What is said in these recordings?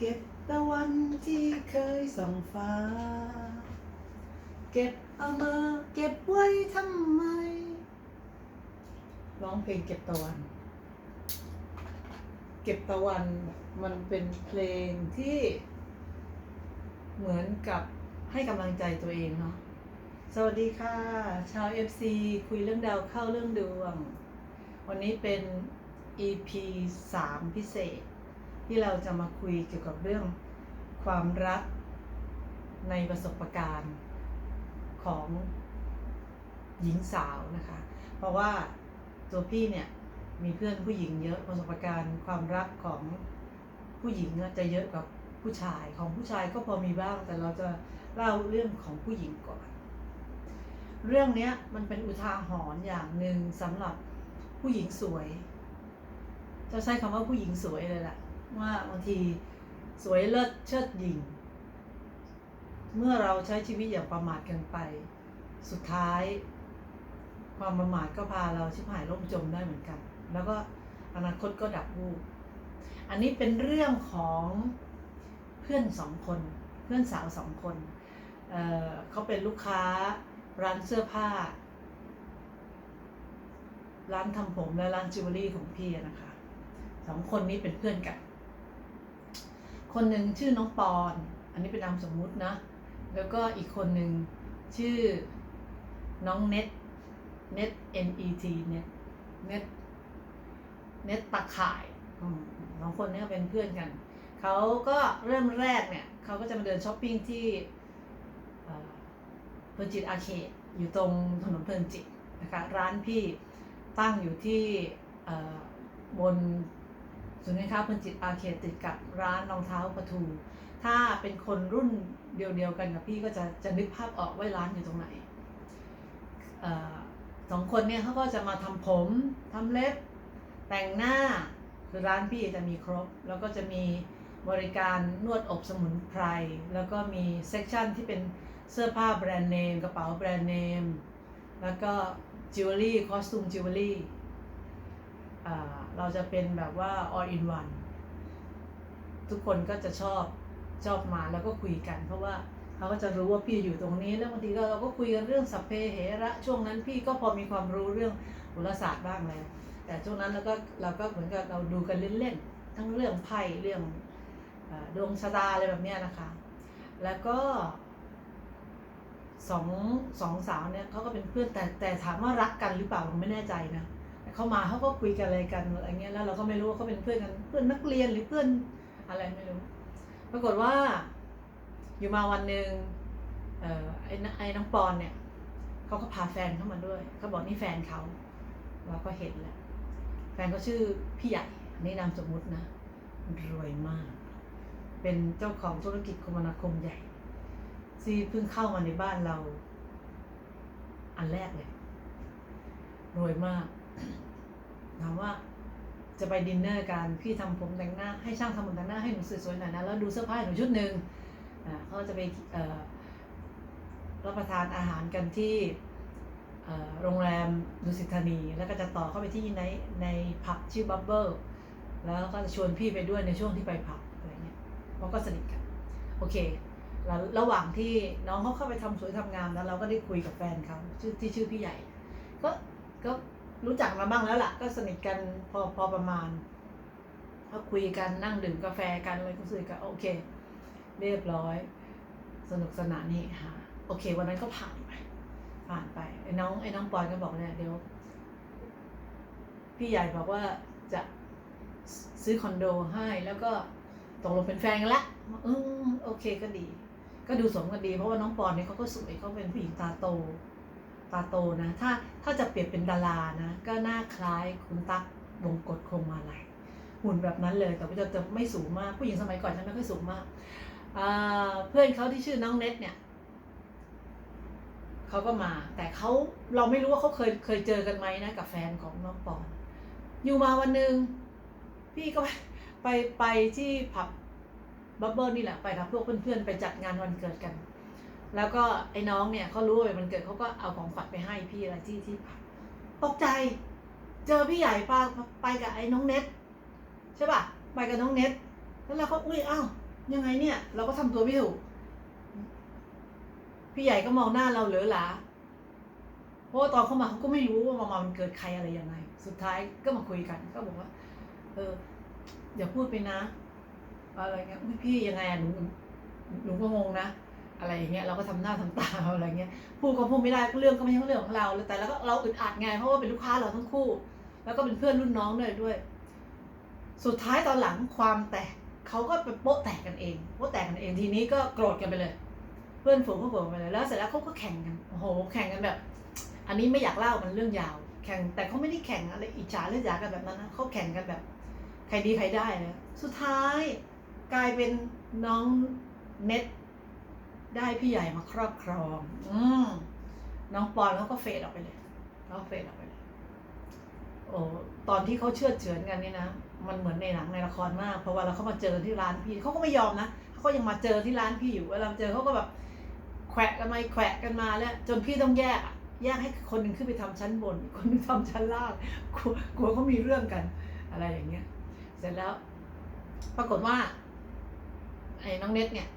เก็บตะวันที่เคยส่องฟ้า เก็บเอามาเก็บไว้ทำไม ร้องเพลงเก็บตะวัน เก็บตะวันมันเป็นเพลงที่เหมือนกับให้กำลังใจตัวเองเนาะ สวัสดีค่ะ ชาว FC คุยเรื่องดาวเข้าเรื่องดวง วันนี้เป็น EP 3 พิเศษ ที่เราจะมาคุยเกี่ยวกับเรื่องความรักในประสบการณ์ของหญิงสาวนะคะ เพราะว่าตัวพี่เนี่ยมีเพื่อนผู้หญิงเยอะประสบการณ์ความรักของผู้หญิงจะเยอะกว่าผู้ชายของผู้ชายก็พอมีบ้าง แต่เราจะเล่าเรื่องของผู้หญิงก่อน เรื่องนี้มันเป็นอุทาหรณ์อย่างหนึ่งสำหรับผู้หญิงสวย จะใช้คำว่าผู้หญิงสวยเลยแหละ ว่าบางทีสวยเลิศเชิดหญิงเมื่อเราใช้ชีวิตอย่างประมาทกินไป สุดท้าย ความประมาทก็พาเราชิบหายล่มจมได้เหมือนกัน แล้วก็อนาคตก็ดับวูบอันนี้เป็นเรื่องของเพื่อนสองคน เพื่อนสาวสองคนเเขาเป็นลูกค้าร้านเสื้อผ้า ร้านทำผมและร้านจิวเวลรี่ของพี่นะคะสองคนนี้เป็นเพื่อนกัน คนหนึ่งชื่อน้องปอน อันนี้เป็นนามสมมุตินะ แล้วก็อีกคนหนึ่งชื่อน้องเน็ตเน็ต N E T เน็ตเน็ตเน็ตตะข่ายสองคนนี้เป็นเพื่อนกันเขาก็เริ่มแรกเนี่ยเขาก็จะมาเดินช้อปปิ้งที่เพลินจิตอาเคดอยู่ตรงถนนเพลินจิตนะคะร้านพี่ตั้งอยู่ที่บน ศูนย์การค้าเพลินจิตอาเคดติดกับร้านรองเท้าประทูถ้าเป็นคนรุ่นเดียวๆกันกับพี่ก็จะจะนึกภาพออกว่าร้านอยู่ตรงไหนอสองคนเนี่ยเขาก็จะมาทำผมทำเล็บ แต่งหน้าคือร้านพี่จะมีครบ แล้วก็จะมีบริการนวดอบสมุนไพร แล้วก็มีเซกชันที่เป็นเสื้อผ้าแบรนด์เนม กระเป๋าแบรนด์เนม แล้วก็จิวเวลรี่คอสตูมจิวเวลรี่ เราจะเป็นแบบว่า all in one ทุกคนก็จะชอบชอบมาแล้วก็คุยกัน เพราะว่าเขาก็จะรู้ว่าพี่อยู่ตรงนี้แล้วบางทีก็เราก็คุยกันเรื่องสัพเพเหระช่วงนั้นพี่ก็พอมีความรู้เรื่องโหราศาสตร์บ้างแล้วแต่ช่วงนั้นเราก็เราก็เหมือนกับเราดูกันเล่นๆทั้งเรื่องไพ่เรื่องอดวงชะตาอะไรแบบนี้นะคะ แล้วก็สองสองสาวเนี่ยเขาก็เป็นเพื่อนแต่แต่ถามว่ารักกันหรือเปล่าผมไม่แน่ใจนะ เขามาเขาก็คุยกันอะไรกันอะไรเงี้ยแล้วเราก็ไม่รู้ว่าเขาเป็นเพื่อนกันเพื่อนนักเรียนหรือเพื่อนอะไรไม่รู้ ปรากฏว่า อยู่มาวันหนึ่งไอ้นไอ้น้องปอนเนี่ยเขาก็พาแฟนเข้ามาด้วยเขาบอกนี่แฟนเขาเราก็เห็นแหล้วแฟนเขาชื่อพี่ใหญ่นนี่นามสมมุตินะรวยมาก เป็นเจ้าของธุรกิจคมนาคมใหญ่ที่เพิ่งเข้ามาในบ้านเรา อันแรกเลยรวยมาก ถามว่าจะไปดินเนอร์กันพี่ทำผมแต่งหน้าให้ช่างทำผมแต่งหน้าให้หนูสวยๆหน่อยนะแล้วดูเสื้อผ้าหหนูชุดหนึ่งอ่าเขาจะไปรับประทานอาหารกันที่โรงแรมดุสิตธานี แล้วก็จะต่อเข้าไปที่ในในผับชื่อบับเบิลแล้วก็จะชวนพี่ไปด้วยในช่วงที่ไปผับอะไรเงี้ยเพราะก็สนิทกัน โอเคแล้วระหว่างที่น้องเขาเข้าไปทำสวยทำงามแล้วเราก็ได้คุยกับแฟนเขาชื่อที่ชื่อพี่ใหญ่ ก็ก็ รู้จักมาบ้างแล้วล่ะ ก็สนิทกันพอพอประมาณก็คุยกันนั่งดื่มกาแฟกันอะไรก็คุยกันโอเค เรียบร้อย สนุกสนานนี่ฮะโอเค วันนั้นก็ผ่านไปผ่านไปไอ้น้องไอ้น้องปอยก็บอกเนี่ยเดี๋ยว พี่ใหญ่บอกว่าจะซื้อคอนโดให้แล้วก็ตกลงเป็นแฟนกันละอืมโอเคก็ดี ก็ดูสมกันดีเพราะว่าน้องปอนเนี่ยเขาก็สวยเขาเป็นผู้หญิงตาโต ตาโตนะ ถ้าถ้าจะเปรียบเป็นดารานะ ก็หน้าคล้ายคุณตั๊กวงกฎคงมาลัยหุ่นแบบนั้นเลย แต่ว่าจะจะไม่สูงมาก ผู้หญิงสมัยก่อนจะไม่ค่อยสูงมาก เพื่อนเขาที่ชื่อน้องเน็ตเนี่ยเขาก็มา แต่เขาเราไม่รู้ว่าเขาเคยเคยเจอกันไหมนะกับแฟนของน้องปอน อยู่มาวันหนึ่งพี่ก็ไปไปไปที่ผับบับเบิลนี่แหละไปกับพวกเพื่อนๆไปจัดงานวันเกิดกัน แล้วก็ไอ้น้องเนี่ยเขารู้ว่ามันเกิดเขาก็เอาของขวัญไปให้พี่อะไรที่ที่ตกใจ เจอพี่ใหญ่ปาไปกับไอ้น้องเน็ตใช่ป่ะไปกับน้องเน็ตแล้วเราก็อุ้ยอ้าวยังไงเนี่ย เราก็ทำตัวไม่ถูกพี่ใหญ่ก็มองหน้าเราเหลือหลาเพราะว่าตอนเข้ามาเขาก็ไม่รู้ว่ามามันเกิดใครอะไรยังไง สุดท้ายก็มาคุยกันก็บอกว่า เอออย่าพูดไปนะ อะไรเงี้ยพี่ยังไงหนูหนูก็งงนะ อะไรอย่างเงี้ยเราก็ทำหน้าทำตาอะไรเงี้ยพูดก็พูดไม่ได้เรื่องก็ไม่ใช่เรื่องของเราแต่แล้วก็เราอึดอัดไงเพราะว่าเป็นลูกค้าเราทั้งคู่ แล้วก็เป็นเพื่อนรุ่นน้องด้วยด้วย สุดท้ายตอนหลังความแตกเขาก็ไปโป๊ะแตกกันเองโป๊ะแตกกันเองทีนี้ก็โกรธกันไปเลย เพื่อนฝูงก็โกรธไปเลยแล้วเสร็จแล้วเขาก็แข่งกันโอ้โหแข่งกันแบบ อันนี้ไม่อยากเล่ามันเรื่องยาว แข่งแต่เขาไม่ได้แข่งอะไรอิจฉาหรืออยากันแบบนั้นนะเขาแข่งกันแบบ ใครดีใครได้นะสุดท้ายกลายเป็นน้องเน็ต ได้พี่ใหญ่มาครอบครอง อืมน้องปอนเขาก็เฟดออกไปเลยเขาเฟดออกไปเลยโอ้ตอนที่เขาเชื่อดเฉือนกันนี่นะมันเหมือนในหนังในละครมากเพราะว่าเราเขามาเจอที่ร้านพี่เขาก็ไม่ยอมนะเขาก็ยังมาเจอที่ร้านพี่อยู่เวลาเจอเขาก็แบบแขวะกันมาแขวะกันมาแล้ว จนพี่ต้องแยกอะแยกให้คนหนึ่งขึ้นไปทำชั้นบนอีกคนหนึงทำชั้นล่างกลัวกลัวเขามีเรื่องกัน อะไรอย่างเงี้ย เสร็จแล้ว ปรากฏว่าไอ้น้องเน็ตเนี่ย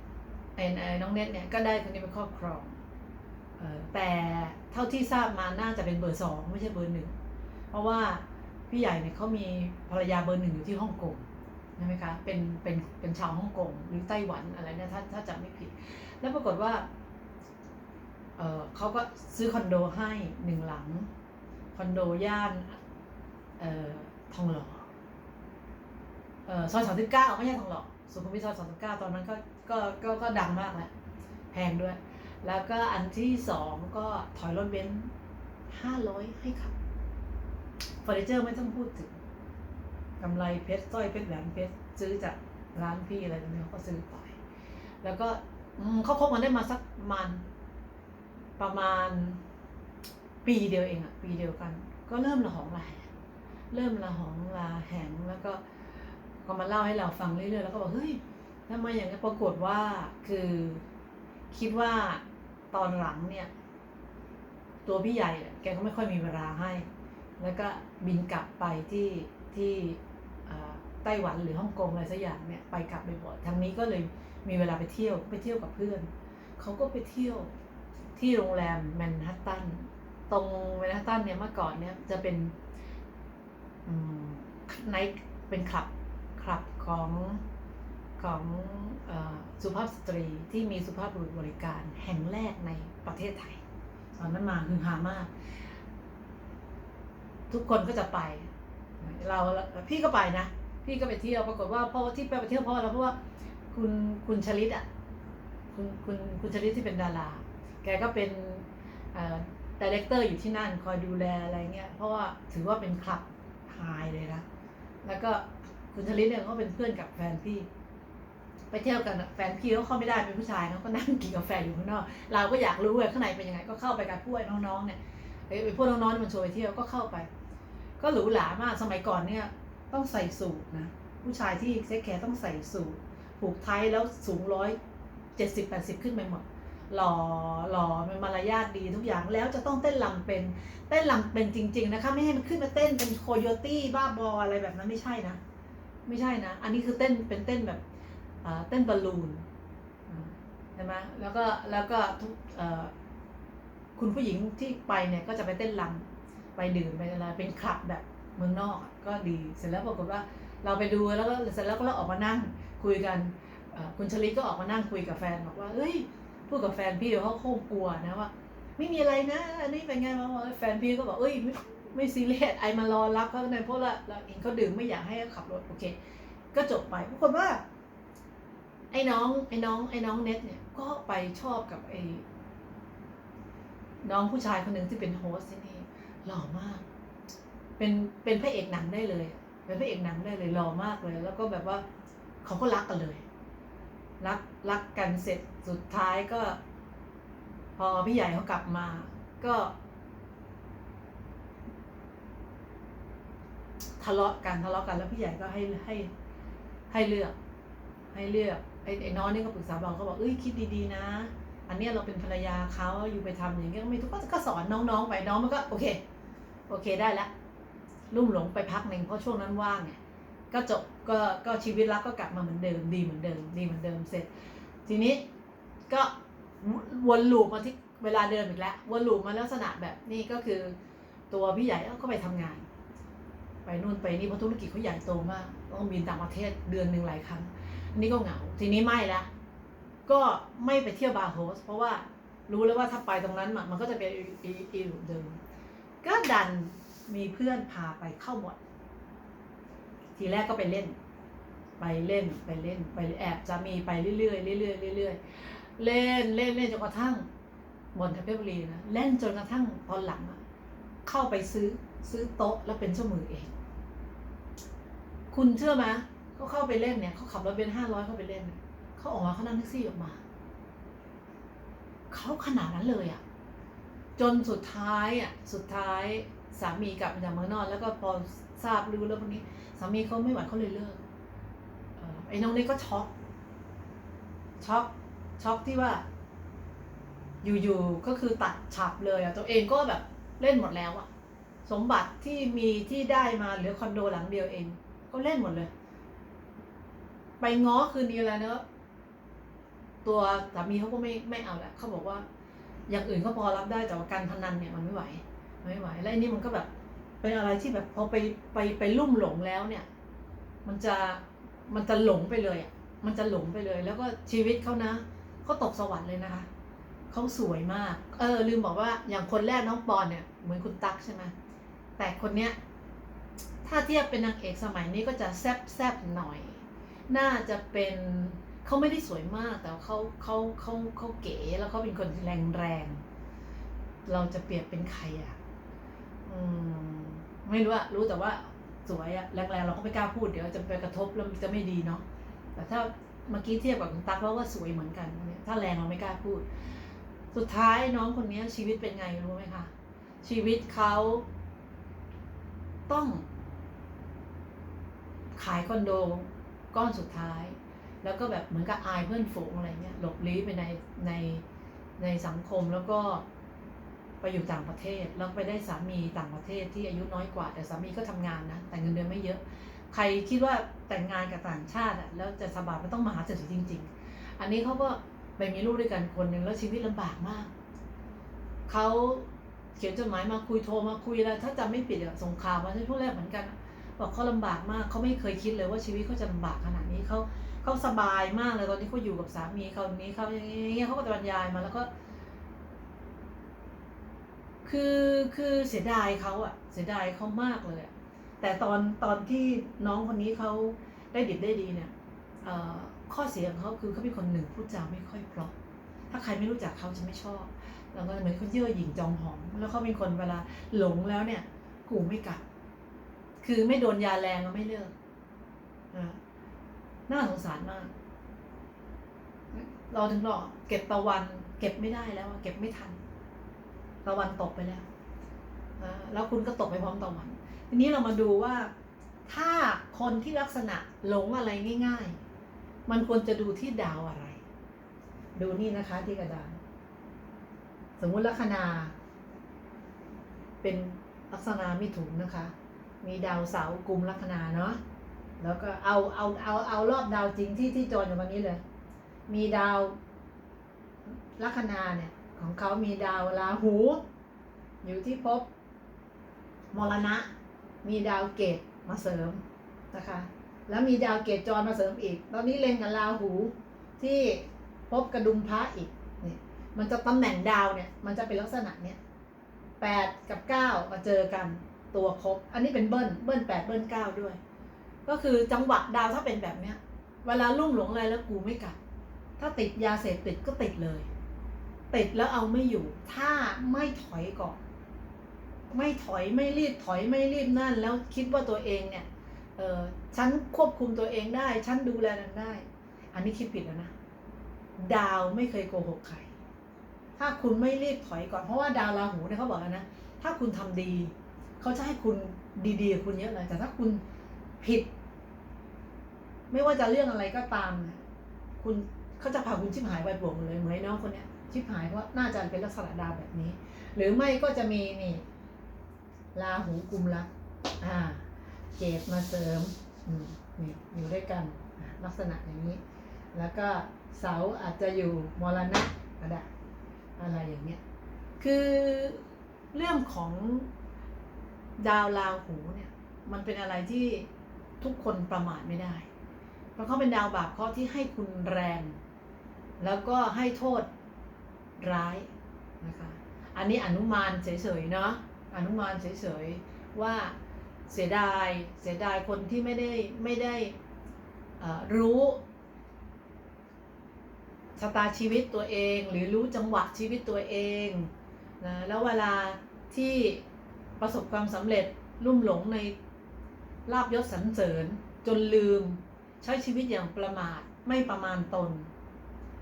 ไอ้ไอ้น้องเน็ตเนี่ยก็ได้คนนี้เป็นครอบครองเออแต่เท่าที่ทราบมาน่าจะเป็นเบอร์สองไม่ใช่เบอร์หนึ่งเพราะว่าพี่ใหญ่เนี่ยเขามีภรรยาเบอร์หนึ่งอยู่ที่ฮ่องกงใช่ไหมคะเป็นเป็นเป็นชาวฮ่องกงหรือไต้หวันอะไรเนี่ยถ้าถ้าจำไม่ผิด แล้วปรากฏว่าเออเขาก็ซื้อคอนโดให้หนึ่งหลังคอนโดย่านเอ่อทองหล่อเออซอยสามสิบเก้าไม่ใช่ทองหล่อสุขุมวิทซอยสามสิบเก้าตอนนั้นก็ ก็ก็ก็ดังมากแหละแพงด้วย แล้วก็อันที่สองก็ถอยรถเบนซ์ห้าร้อยให้ขับเฟอร์นิเจอร์ไม่ต้องพูดถึงกำไรเพชรสร้อยเพชรแหวนเพชรซื้อจากร้านพี่อะไรตรงนี้เขาก็ซื้อไปแล้วก็เขาคบกันได้มาสักมาณประมาณปีเดียวเองอะปีเดียวกัน ก็เริ่มละหองละแหงเริ่มละหองละแหงแล้วก็ก็มาเล่าให้เราฟังเรื่อยๆแล้วก็บอกเฮ้ย ทำไมอย่างนี้นปรากฏว่าคือคิดว่าตอนหลังเนี่ย ตัวพี่ใหญ่แกก็ไม่ค่อยมีเวลาให้ แล้วก็บินกลับไปที่ที่ไต้หวันหรือฮ่องกงอะไรสักอย่างเนี่ยไปกลับบ่อยๆทางนี้ก็เลยมีเวลาไปเที่ยวไปเที่ยวกับเพื่อนเขาก็ไปเที่ยวที่โรงแรมแมนฮัตตันตรงแมนฮัตตันเนี่ยเมื่อก่อนเนี่ยจะเป็นไนท์เป็นคลับคลับของ ของอสุภาพสตรีที่มีสุภาพบุรุษบริการแห่งแรกในประเทศไทย ตอนนั้นมาคือฮามาก ทุกคนก็จะไป เราพี่ก็ไปนะ พี่ก็ไปเที่ยวปรากฏว่าเพราะที่ไปเที่ยวเพราะอะไรเพราะว่าคุณคุณชลิตอะคุณคุณคุณชลิตที่เป็นดารา แกก็เป็นดีเลกเตอร์อยู่ที่นั่นคอยดูแลอะไรเงี้ยเพราะว่าถือว่าเป็นคลับไฮเลยนะแล้วก็คุณชลิตเนี่ยเขาเป็นเพื่อนกับแฟนพี่ ไปเที่ยวกันแฟนพี่เขาเข้าไม่ได้เป็นผู้ชายเขาก็นั่งกินกาแฟอยู่ข้างนอก เราก็อยากรู้ว่าข้างในเป็นยังไงก็เข้าไปกับพวกน้องๆเนี่ยไอ้พวกน้องๆที่มันชวนไปเที่ยวก็เข้าไป ก็หรูหรามากสมัยก่อนเนี่ยต้องใส่สูทนะผู้ชายที่เซ็กแคร์ต้องใส่สูทผูกไทยแล้วสูงร้อยเจ็ดสิบแปดสิบขึ้นไปหมดหล่อหล่อเป็นมารยาทดีทุกอย่างแล้วจะต้องเต้นลำเป็นเต้นลำเป็นจริง ๆ นะคะ ไม่ให้มันขึ้นมาเต้นเป็นโคโยตี้บ้าบออะไรแบบนั้นไม่ใช่นะ ไม่ใช่นะ อันนี้คือเต้นเป็นเต้นแบบ เต้นบอลลูนใช่ไหมแล้วก็แล้วก็ทุกคุณผู้หญิงที่ไปเนี่ยก็จะไปเต้นลำไปดื่มไปอะไรเป็นคลับแบบเมืองนอกก็ดีเสร็จแล้วปรากฏว่าเราไปดูแล้วก็เสร็จแล้วก็เราออกมานั่งคุยกันคุณชลิดก็ออกมานั่งคุยกับแฟนบอกว่าเอ้ยพูดกับแฟนพี่เขาคงกลัวนะว่า ไม่มีอะไรนะ อันนี้เป็นไงมาแฟนพี่ก็บอกเอ้ยไม่ไม่ซีเรียสไอมารอรับเขาในเพราะละเราเองเขาดื่มไม่อยากให้เขาขับรถโอเค ก็จบไปปรากฏว่า ไอ้น้องไอ้น้องไอ้น้องเน็ตเนี่ยก็ไปชอบกับไอ้น้องผู้ชายคนหนึ่งที่เป็นโฮสที่นี่หล่อมาก เป็นเป็นพระเอกหนังได้เลย เป็นพระเอกหนังได้เลยหล่อมากเลย แล้วก็แบบว่าเขาก็รักกันเลย รักรักกันเสร็จสุดท้ายก็ พอพี่ใหญ่เขากลับมา ก็ทะเลาะกันทะเลาะกันแล้วพี่ใหญ่ก็ให้ให้ให้เลือก ให้เลือก ไอ้ไอ้น้องนี่ก็ปรึกษาเราบอกเอ้ยคิดดีๆนะ อันเนี้ยเราเป็นภรรยาเขาอยู่ไปทำอย่างเงี้ยก็ไม่ทุกข์ก็สอนน้องๆไปน้องมันก็โอเค โอเคได้ละลุ่มหลงไปพักหนึ่งเพราะช่วงนั้นว่างไงก็จบก็ก็ชีวิตรักก็กลับมาเหมือนเดิมดีเหมือนเดิมดีเหมือนเดิมเสร็จ ทีนี้ก็วนลูปมาที่เวลาเดิมอีกแล้ววนลูปมาลักษณะแบบนี้ก็คือ ตัวพี่ใหญ่ก็ไปทำงาน ไปนู่นไปนี่เพราะธุรกิจเขาใหญ่โตมากต้องบินต่างประเทศเดือนหนึ่งหลายครั้ง นนี้ก็เหงา ทีนี้ไม่ละก็ไม่ไปเที่ยวบาร์โฮส เพราะว่ารู้แล้วว่าถ้าไปตรงนั้นมันก็จะเป็นอีอีอีลูปเดิม ก็ดันมีเพื่อนพาไปเข้าหมด ทีแรกก็ไปเล่น ไปเล่นไปเล่นไปแอบจะมีไปเรื่อยๆเรื่อยๆเรื่อยๆเล่นเล่นเล่นจนกระทั่งบนแทเพบุรีนะเล่นจนกระทั่งตอนหลังอะเข้าไปซื้อซื้อโต๊ะแล้วเป็นเจ้ามือเอง คุณเชื่อไหม เขาเข้าไปเล่นเนี่ยเขาขับรถเบนห้าร้อยเข้าไปเล่น เขาออกมาเขานั่งแท็กซี่ออกมาเขาขนาดนั้นเลยอะจนสุดท้ายอะสุดท้ายสามีกลับมาจากเมืองนอกแล้วก็พอทราบรู้แล้วพวกนี้ สามีเขาไม่ไหวเขาเลยเลิกออไอ้น้องนี่ก็ช็อกช็อกช็อกที่ว่า อยู่ๆก็คือตัดฉับเลยอะตัวเองก็แบบเล่นหมดแล้วอะสมบัติที่มีที่ได้มาเหลือคอนโดหลังเดียวเอง ก็เล่นหมดเลย ไปง้อคืนดีแล้วเนอะตัวสามีเขาก็ไม่ไม่เอาแหละเขาบอกว่า อย่างอื่นก็พอรับได้แต่ว่าการพนันเนี่ยมันไม่ไหวมันไม่ไหว และอันนี้มันก็แบบเป็นอะไรที่แบบพอไปไปไปลุ่มหลงแล้วเนี่ย มันจะมันจะหลงไปเลยอะมันจะหลงไปเลย แล้วก็ชีวิตเขานะเขาตกสวรรค์เลยนะคะเขาสวยมาก เออ ลืมบอกว่าอย่างคนแรกน้องปอนเนี่ยเหมือนคุณตั๊กใช่ไหมแต่คนเนี้ยถ้าเทียบเป็นนางเอกสมัยนี้ก็จะแซบแซบหน่อย น่าจะเป็นเขาไม่ได้สวยมากแต่เขาเขาเขาเขาเก๋แล้วเขาเป็นคนแรงแรงเราจะเปรียบเป็นใครอะอืมไม่รู้อะรู้แต่ว่าสวยอะแรงๆเราก็ไม่กล้าพูดเดี๋ยวจะไปกระทบแล้วจะไม่ดีเนาะแต่ถ้าเมื่อกี้เทียบกับคุณตั๊กเราก็สวยเหมือนกันเนี่ยถ้าแรงเราไม่กล้าพูด สุดท้ายน้องคนนี้ชีวิตเป็นไงรู้ไหมคะชีวิตเขาต้อง ขายคอนโด ก้อนสุดท้าย แล้วก็แบบเหมือนกับอายเพื่อนฝูงอะไรเงี้ยหลบลี้ไปในในในสังคมแล้วก็ไปอยู่ต่างประเทศแล้วไปได้สามีต่างประเทศที่อายุน้อยกว่า แต่สามีก็ทำงานนะแต่เงินเดือนไม่เยอะ ใครคิดว่าแต่งงานกับต่างชาติแล้วจะสบายมันต้องมหาเศรษฐีจริง ๆ อันนี้เขาก็ไปมีลูกด้วยกันคนหนึ่งแล้วชีวิตลำบากมากเขาเขียนจดหมายมาคุยโทรมาคุยแล้ว ถ้าจำไม่ผิดอะส่งข่าวมาในช่วงแรกเหมือนกัน บอกเขาลำบากมากเขาไม่เคยคิดเลยว่าชีวิตเขาจะลำบากขนาดนี้เขาเขาสบายมากเลยตอนที่เขาอยู่กับสามีเขาอย่างนี้เขาอย่างนี้เขาก็จะบรรยายมาแล้วก็ คือคือเสียดายเขาอะเสียดายเขามากเลยอะแต่ตอนตอนที่น้องคนนี้เขาได้ดิบได้ดีเนี่ยข้อเสียของเขาคือเขาเป็นคนหนึ่งพูดจาไม่ค่อยเพราะถ้าใครไม่รู้จักเขาจะไม่ชอบ แล้วก็เหมือนเขาเย่อหยิ่งจองหอง แล้วเขาเป็นคนเวลาหลงแล้วเนี่ยกูไม่กลับ คือไม่โดนยาแรงก็ไม่เลิกอ่าน่าสงสารมาก เราถึงบอกเก็บตะวัน เก็บไม่ได้แล้วเก็บไม่ทัน ตะวันตกไปแล้วนะแล้วคุณก็ตกไปพร้อมตะวัน ทีนี้เรามาดูว่า ถ้าคนที่ลักษณะหลงอะไรง่าย ๆ มันควรจะดูที่ดาวอะไร ดูนี่นะคะที่กระดานสมมุติลัคนา เป็นลัคนามิถุนนะคะ มีดาวเสาร์กลุ่มลัคนาเนาะแล้วก็เอาเอาเอาเอารอบดาวจริงที่ที่จรอยู่วันนี้เลย มีดาวลัคนาเนี่ย ของเขามีดาวราหู อยู่ที่ภพมรณะ มีดาวเกตมาเสริมนะคะ แล้วมีดาวเกตจรมาเสริมอีก ตอนนี้เล็งกับราหูที่ภพกระดุมพระอีกนี่มันจะตำแหน่งดาวเนี่ย มันจะเป็นลักษณะเนี่ยแปดกับเก้ามาเจอกัน ตัวครบ อันนี้เป็นเบิ้ล เบิ้ลแปดเบิ้ลเก้าด้วย ก็คือจังหวะดาวถ้าเป็นแบบเนี้ย เวลาลุ่มหลงอะไรแล้วกูไม่กลับ ถ้าติดยาเสพติดก็ติดเลย ติดแล้วเอาไม่อยู่ ถ้าไม่ถอยก่อน ไม่ถอยไม่รีบถอยไม่รีบนั่น แล้วคิดว่าตัวเองเนี่ย เออฉันควบคุมตัวเองได้ ฉันดูแลนันได้ อันนี้คิดผิดแล้วนะ ดาวไม่เคยโกหกใคร ถ้าคุณไม่รีบถอยก่อน เพราะว่าดาวราหูเนี่ยเขาบอกแล้วนะ ถ้าคุณทำดี เขาจะให้คุณดีๆคุณเยอะเลยแต่ถ้าคุณผิด ไม่ว่าจะเรื่องอะไรก็ตามนะคุณเขาจะพาคุณชิบหายไปบวกเลยเหมือนน้องคนเนี้ยชิบหายเพราะน่าจะเป็นลักษณะดาวแบบนี้ หรือไม่ก็จะมีนี่ราหูกุมรักอ่า เกตมาเสริมอืมนี่อยู่ด้วยกันลักษณะอย่างนี้ แล้วก็เสาอาจจะอยู่มรณะก็ได้อะไรอย่างเงี้ยคือเรื่องของ ดาวราหูเนี่ยมันเป็นอะไรที่ทุกคนประมาทไม่ได้ เพราะเขาเป็นดาวบาปเคราะห์ที่ให้คุณแรง แล้วก็ให้โทษร้ายนะคะอันนี้อนุมานเฉยๆเนาะอนุมานเฉยๆว่าเสียดายเสียดายคนที่ไม่ได้ไม่ได้รู้ชะตาชีวิตตัวเองหรือรู้จังหวะชีวิตตัวเองนะแล้วเวลาที่ ประสบความสำเร็จลุ่มหลงในลาบยศสรรเสริญ จนลืม ใช้ชีวิตอย่างประมาทไม่ประมาณตน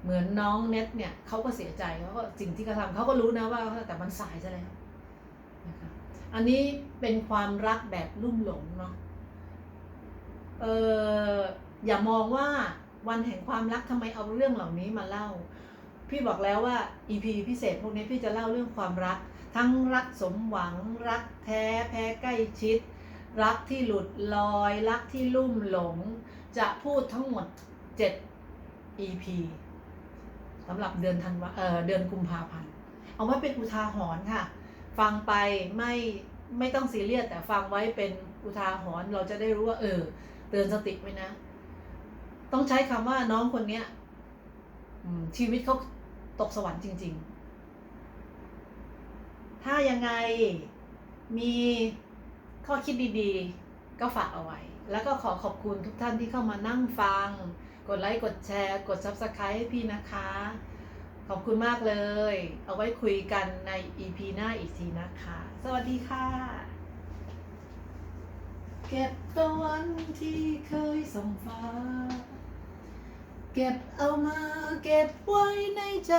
เหมือนน้องเน็ตเนี่ยเขาก็เสียใจเขาก็สิ่งที่เขาทำเขาก็รู้นะว่าแต่มันสายซะแล้วนะคะอันนี้เป็นความรักแบบลุ่มหลงเนาะเอออย่ามองว่าวันแห่งความรักทำไมเอาเรื่องเหล่านี้มาเล่า พี่บอกแล้วว่า EP พิเศษพวกนี้พี่จะเล่าเรื่องความรัก ทั้งรักสมหวัง รักแท้แพ้ใกล้ชิด รักที่หลุดลอย รักที่ลุ่มหลง จะพูดทั้งหมด 7 EP สำหรับเดือนธันวาเออเดือนกุมภาพันธ์เอาไว้เป็นอุทาหรณ์ค่ะ ฟังไปไม่ไม่ต้องซีเรียสแต่ฟังไว้เป็นอุทาหรณ์เราจะได้รู้ว่าเออ เตือนสติไว้นะ ต้องใช้คำว่าน้องคนเนี้ยชีวิตเขาตกสวรรค์จริง ๆ ถ้ายังไงมีข้อคิดดีๆ ก็ฝากเอาไว้ แล้วก็ขอขอบคุณทุกท่านที่เข้ามานั่งฟัง กดไลค์กดแชร์ กด Subscribe ให้พี่นะคะ ขอบคุณมากเลย เอาไว้คุยกันใน EP หน้าอีกทีนะคะ สวัสดีค่ะ เก็บตะวันที่เคยส่องฟ้า เก็บเอามาเก็บไว้ในใจ